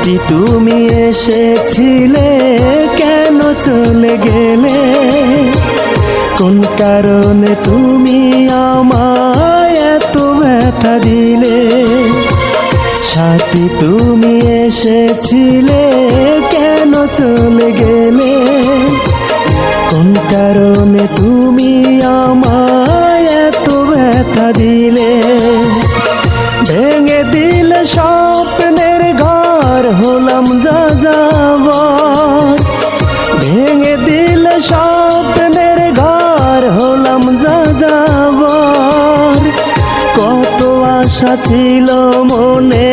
সাথী তুমি এসেছিলে, কেন চলে গেলে? কোন কারণে তুমি আমায় এত ব্যথা দিলে? সাথী তুমি এসেছিলে, কেন চলে গেলে? কোন কারণে তুমি হলাম যা যাবার ভেঙে দিল স্বপ্নের ঘর, হলাম যা যাবার কত আশা ছিল মনে,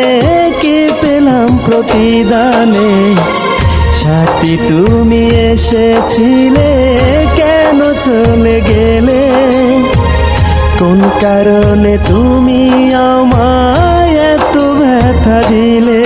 কি পেলাম প্রতিদানে। সাথী তুমি এসেছিলে, কেন চলে গেলে? কোন কারণে তুমি আমায় এত ব্যথা দিলে?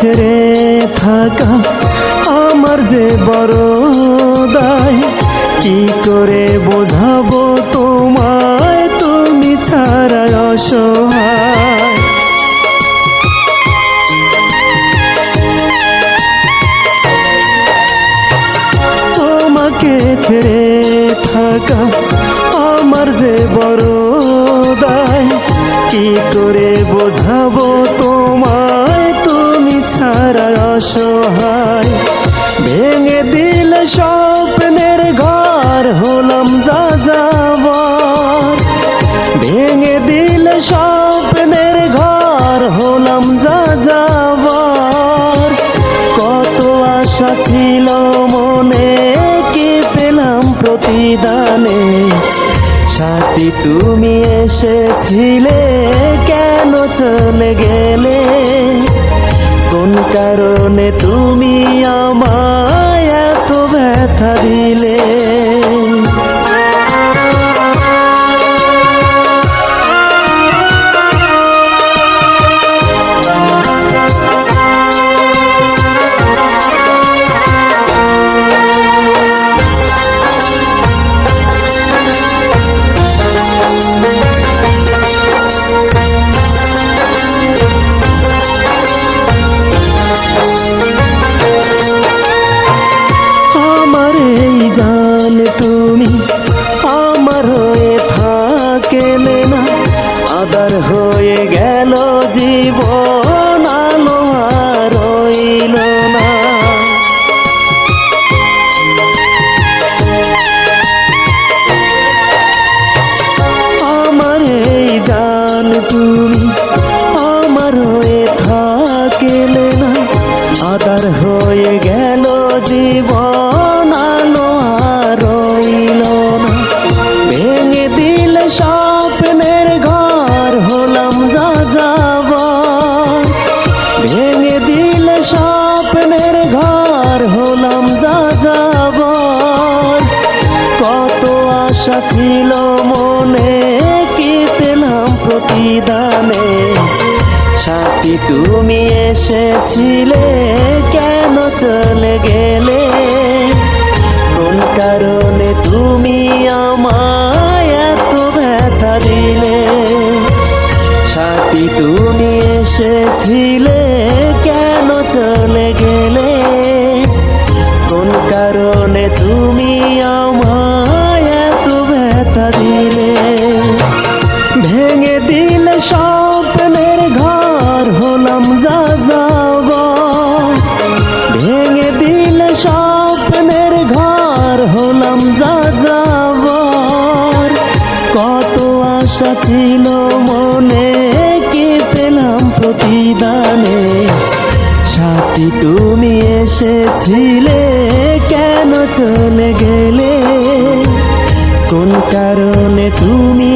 ছেড়ে থাকা আমার যে বড় দায়। কি করে বোঝাবো তোমায়? তুমি ছাড়া অসহায়। তোমাকে ছেড়ে থাকা আমার যে বড় দায়। কি করে বোঝাবো অসহায়। ভেঙে দিল স্বপ্নের ঘর, হলাম যা যাবার ভেঙে দিল স্বপ্নের ঘর, হলাম যা যাবার কত আশা ছিল মনে, কি পেলাম প্রতিদানে। সাথী তুমি এসেছিলে, কেন চলে গেলে? কারণে তুমি আমায় এত ব্যথা দিলে। প্রতিদানে সাথী, তুমি এসেছিলে কেন চলে গেলে? কোন কারণে তুমি আমায় এত ব্যথা দিলে? সাথী, তুমি এসেছিলে কেন চলে গেলে? কোন কারণে তুমি আশা ছিল মনে কি পেলাম প্রতিদানে? সাথী তুমি এসেছিলে, কেন চলে গেলে? কোন কারণে তুমি